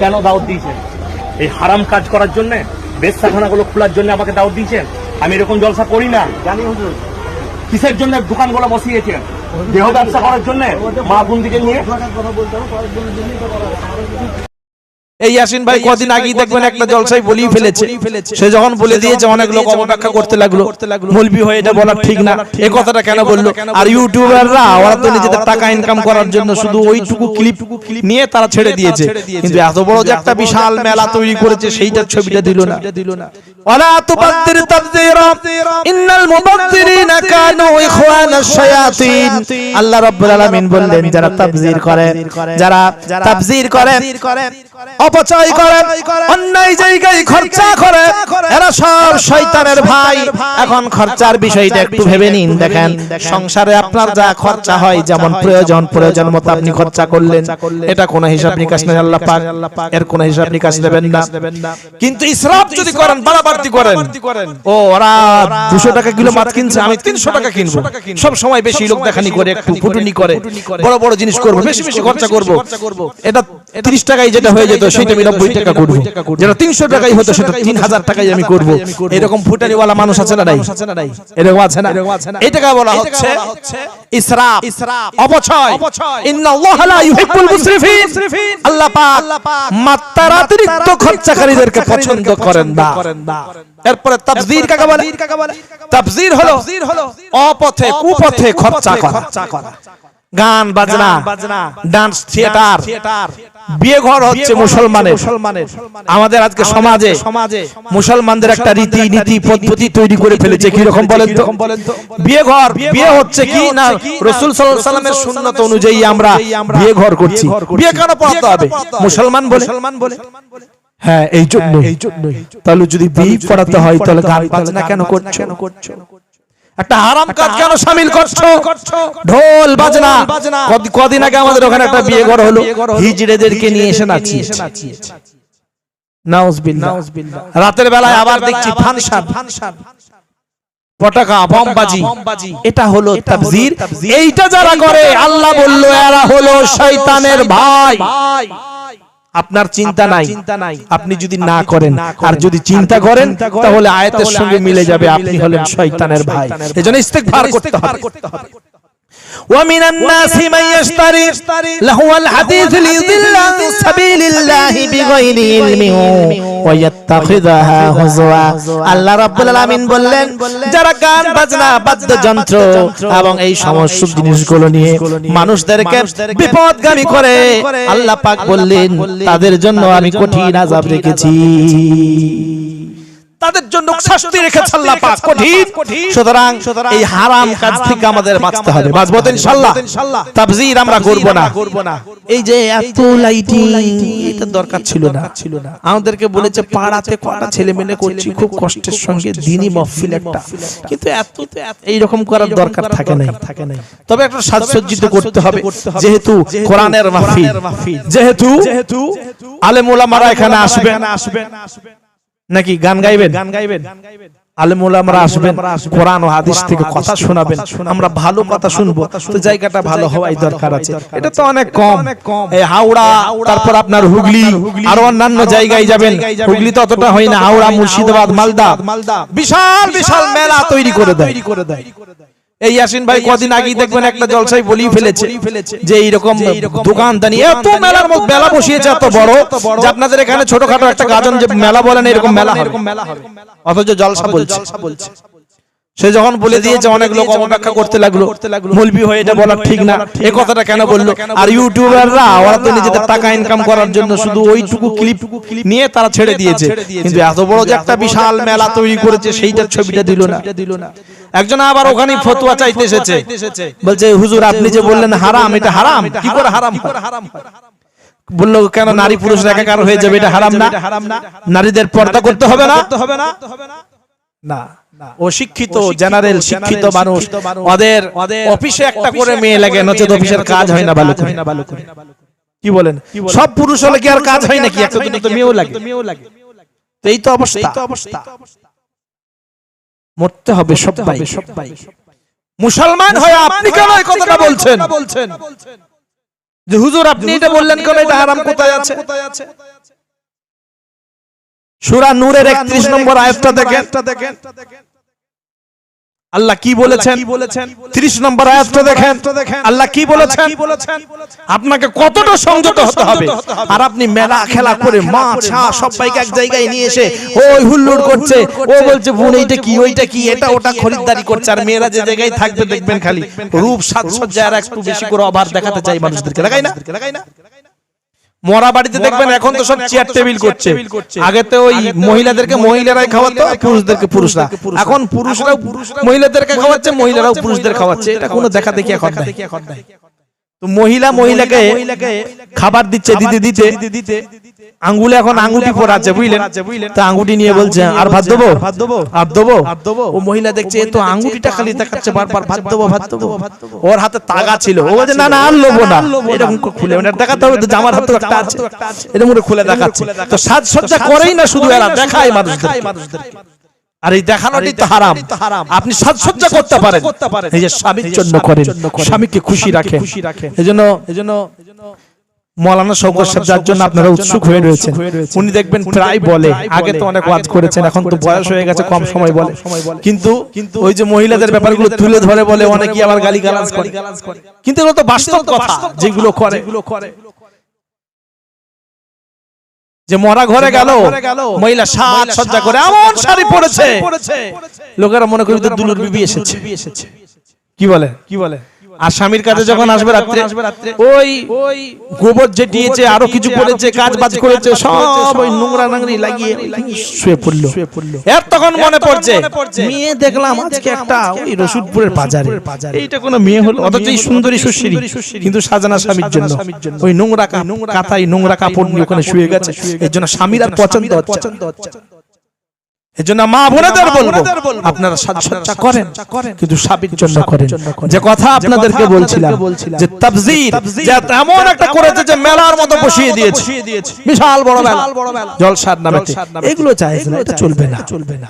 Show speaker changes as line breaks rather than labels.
কেন দাওয়াত দিয়েছেন? এই হারাম কাজ করার জন্য বেশাখানাগুলো খোলার জন্য আমাকে দাওয়াত দিয়েছেন? আমি এরকম জলসা করি না।
জানি হুজুর।
কিসের জন্য দোকানগুলো বসিয়েছেন? দেহ ব্যবসা করার জন্য? মা বন্ধুকে নিয়ে?
এই ইয়াসিন ভাই কদিন আগেই দেখবেন একটা জলসাই বলেই ফেলেছে। সে যখন বলে দিয়েছে অনেক লোক অপব্যাখ্যা করতে লাগল। মলবি হয়ে এটা বলা ঠিক না। এই কথাটা কেন বলল? আর ইউটিউবাররা ওরা তো নিজেদের টাকা ইনকাম করার জন্য শুধু ওইটুকু ক্লিপ নিয়ে তারা ছেড়ে দিয়েছে। কিন্তু এত বড় যে একটা বিশাল মেলা তৈরি করেছে সেইটার ছবিটা দিল না। ওয়ালা তুবাদ্দির তাবযীরা ইন্নাল মুবাদ্দিরিনা কানু ইখওয়ানাশ শায়াতিন। আল্লাহ রাব্বুল আলামিন বললেন যারা তাবযীর করে যারা তাবযীর করে অপচয় করে অন্যায় জায়গায় খরচা করে এরা সব শয়তানের ভাই। এখন খরচার বিষয়টা একটু ভেবে নিন দেখেন। সংসারে আপনার যা খরচা হয় যেমন প্রয়োজন প্রয়োজন মতো আপনি খরচা করলেন। এটা কোনো হিসাব নিকাশ নেই আল্লাহ পাক। এর কোনো হিসাব নিকাশ নেবেন না। কিন্তু ইসরাফ যদি করেন বাড়াবাড়তি করেন ও ওরা দুশো টাকা কিলো মাছ কিনছে আমি তিনশো টাকা কিনবো। সব সময় বেশি লোক দেখানি করে একটু ফুটুনি করে বড় বড় জিনিস করব বেশি বেশি খরচা করব এটা তিরিশ টাকায় যেটা হয়ে যেত সেটা আমি নব্বই টাকা করব। যেটা তিনশো টাকাই হতো সেটা তিন হাজার টাকাই আমি করব। এরকম ফুটানিওয়ালা মানুষ আছে না নাই? এরকম আছে না? এটাকে বলা হচ্ছে ইসরাফ। অপচয়। ইন্নাল্লাহা লা ইউহিব্বুল মুসরিফিন। আল্লাহ পাক মাত্রাতিরিক্ত খরচাকারীদেরকে পছন্দ করেন না। এরপরে তাবযীর কাকে বলে? তাবযীর হলো অপথে কুপথে খরচা করা। গান বাজনা ডান্স থিয়েটার বিয়ে ঘর হচ্ছে মুসলমানের। মুসলমানের। আমাদের আজকে সমাজে সমাজে মুসলমানদের একটা রীতি নীতি পদ্ধতি তৈরি করে ফেলেছে। কি রকম বলেন তো? বিয়ে ঘর বিয়ে হচ্ছে কি না? রসুল সাল্লাল্লাহু আলাইহি সাল্লামের সুন্নাত অনুযায়ী আমরা বিয়ে ঘর করছি। বিয়ে কেন পড়াতে হবে মুসলমান বলে? মুসলমান বলে? হ্যাঁ এই জন্য এই জন্যই। তাহলে যদি বিয়ে পড়াতে হয় তাহলে গান বাজনা কেন করছ? একটা হারাম কাজ কেন শামিল করছ? ঢোল বাজনা। কদিন আগে আমাদের ওখানে একটা বিয়ে ঘর হলো। হিজড়েদেরকে নিয়ে এসে নাউজবিল্লাহ। রাতের বেলায় আবার দেখছি ফাংশন পটাকা বমবাজি। এটা হলো তাবজির। এইটা যারা করে আল্লাহ বলল এরা হলো শয়তানের ভাই। আপনার চিন্তা নাই আপনি যদি না করেন আর যদি চিন্তা করেন তাহলে আয়াতের সঙ্গে মিলে যাবে আপনি হলেন শয়তানের ভাই এজন্য ইস্তেগফার করতে হবে ومن الناس من يشتري لهو الحديث ليضل عن سبيل الله بغير علم ওয়াত্তাখিযাহা হুজওয়া আল্লাহ রাব্বুল আলামিন বললেন, যারা গান, বাজনা, বাদ্যযন্ত্র এবং এই সমস্ত জিনিসগুলো নিয়ে মানুষদেরকে বিপদগামী করে, আল্লাহ পাক বললেন, তাদের জন্য আমি কঠিন আযাব রেখেছি। তাদের জন্য শাস্তি রেখেছে আল্লাহ পাক কঠিন। সুতরাং এই হারাম কাজ থেকে আমাদের বাঁচতে হবে। বাঁচবো ইনশাআল্লাহ তাবযীর আমরা করব না। এই যে এত লাইটিং এটা দরকার ছিল না। না। আমাদেরকে বলেছে পাড়াতে কটা ছেলে মেলে করছি খুব কষ্টের সঙ্গে দিনই মহফিল একটা কিন্তু এত এই রকম করার দরকার থাকে নাই। থাকে নাই। তবে একটা সাজসজ্জিত করতে হবে। যেহেতু কোরআনের মাহফিল। যেহেতু যেহেতু আলেম ওলামারা এখানে আসবেন। আসবেন। নাকি গান গাইবেন? গান গাইবেন। আলেমুলামরা আসবেন কোরআন ও হাদিস থেকে কথা শোনাবেন। আমরা ভালো কথা শুনব তো জায়গাটা ভালো হওয়াই দরকার আছে। এটা তো অনেক কম। এই হাওড়া তারপর আপনার হুগলি আর অন্যান্য জায়গায় যাবেন। হুগলি তো অতটা হয় না হাওড়া মুর্শিদাবাদ মালদা। বিশাল বিশাল মেলা তৈরি করে দেয়। এই ইয়াসিন ভাই কদিন আগেই দেখবেন একটা জলসাই বলেই ফেলেছে যে এইরকম দোকানদানি এত মেলার মধ্যে মেলা বসিয়েছে এত বড়। যে আপনাদের এখানে ছোটখাটো একটা গাজন যে মেলা বলেন এরকম মেলা এরকম মেলা হবে অথচ জলসা বলছে। সে যখন বলে দিয়েছে অনেক লোক অপব্যাখ্যা করতে লাগল। মলবি হয়ে এটা বলা ঠিক না। এই কথাটা কেন বলল? আর ইউটিউবাররা ওরা তো নিজেদের টাকা ইনকাম করার জন্য শুধু ওইটুকু ক্লিপ নিয়ে তারা ছেড়ে দিয়েছে। কিন্তু এত বড় যে একটা বিশাল মেলা তৈরি করেছে সেইটার ছবিটা দিল না। একজন আবার ওখানে ফতোয়া চাইতে এসেছে। বলছে হুজুর আপনি যে বললেন হারাম এটা হারাম কি করে হারাম হয়? বলল কেন নারী পুরুষ একাকার হয়ে যাবে এটা হারাম না? নারীদের পর্দা করতে হবে না না। অশিক্ষিত জেনারেল শিক্ষিত মানুষ। ওদের অফিসে একটা করে মেয়ে লাগে নচেত অফিসের কাজ হয় না ভালো করে। কি বলেন? সব পুরুষ হলে কি আর কাজ হয় নাকি? একটা দুটো তো মেয়েও লাগে। তো এই তো অবস্থা। মরতে হবে সবাই। মুসলমান হয়ে আপনি কেন এই কথাটা বলছেন? বলছেন? যে হুজুর আপনি এটা বললেন কেন? এটা হারাম কোথায় আছে? সূরা নূরের 31 নম্বর আয়াতটা দেখেন। আল্লাহ কি বলেছেন? বলেছেন? 30 নম্বর আয়াতটা দেখেন। আল্লাহ কি বলেছেন? আপনাকে কতটা সংযত হতে হবে। আর আপনি মেলা খেলা করে মাছ হাঁস সবাইকে এক জায়গায় নিয়ে এসে ওই হুল্লোড় করছে ও বলছে বোন এইটা কি ওইটা কি এটা ওটা খরিদ্দারি করছে আর মেয়েরা যে জায়গায় থাকবে দেখবেন খালি। রূপ সাজসজ্জা আর একটু বেশি করে অভার দেখাতে চাই মানুষদেরকে লাগাই না? লাগাই না? মরা বাড়িতে দেখবেন এখন তো সব চেয়ার টেবিল করছে। আগে তো ওই মহিলাদেরকে মহিলারাই খাওয়াতো পুরুষদেরকে পুরুষরা। এখন পুরুষরাও মহিলাদেরকে খাওয়াচ্ছে মহিলারাও পুরুষদের খাওয়াচ্ছে। এটা কোনো দেখা দেখি এখন। তো মহিলা মহিলাকে খাবার দিচ্ছে দিতে দিতে। আঙ্গুলে এখন আঙ্গুটি পর আছে বুঝলেন? তা আঙ্গুটি নিয়ে বলছে আর ভাত দেবো? আর দেবো? ও মহিলা দেখছে তো আঙ্গুটিটা খালি দেখাচ্ছে বারবার ভাত দেবো ভাত দেবো। ওর হাতে তাগা ছিল। ও বলছে না না আর লোবো না। এরকম খুলে মানে দেখাতে হবে তো জামার হাতে একটা আছে। এরকম করে খুলে দেখাচ্ছে। তো সাজসজ্জা করেই না শুধু এরা দেখায় মানুষদের আর এই দেখানোটাই তো হারাম। আপনি সাজসজ্জা করতে পারেন। এই যে স্বামীর জন্য করেন। স্বামীকে খুশি রাখেন। এজন্য এজন্য মৌলানা শৌকত সাহেব যার জন্য আপনারা উৎসুক হয়ে রয়েছেন। উনি দেখবেন প্রায় বলে আগে তো অনেক ওয়াজ করেছেন এখন তো বয়স হয়ে গেছে কম সময় বলে। কিন্তু ওই যে মহিলাদের ব্যাপারগুলো তুলে ধরে বলে অনেকেই আবার গালি গালাজ করে। কিন্তু এগুলো তো বাস্তব কথা যেগুলো করে। যে মরা ঘরে গেল মহিলা সাজ সজ্জা করে এমন শাড়ি পরেছে। লোকেরা মনে করি দুলুর বিবি এসেছে। কি বলে? কি বলে? আর স্বামীর কাছে যখন আসবে রাত্রে ওই গোবর যে দিয়েছে আরও কিছু করেছে কাজ বাজ করেছে সব ওই নোংরা নাংরি লাগিয়ে শুয়ে পড়ল। এর তখন মনে পড়ছে মেয়ে দেখলাম আজকে একটা ওই রসুদপুরের বাজারে। এইটা কোনো মেয়ে হলো অথচ এই সুন্দরী সুশ্রী কিন্তু সাজানা স্বামীর জন্য। ওই নোংরা কা- কাঁথায় নোংরা কাপড় নিয়ে ওখানে শুয়ে গেছে। এর জন্য স্বামীর আর পছন্দ হচ্ছে না। এর জন্য মা বোনেদের বলব আপনারা সাজসজ্জা করেন কিন্তু স্বামীর জন্য করেন। যে কথা আপনাদেরকে বলছিলাম যে তাবজির যে এমন একটা করেছে যে মেলার মতো বসিয়ে দিয়েছে। বিশাল বড় মেলা। জলসার নামে এগুলো চাই এটা চলবে না। চলবে না।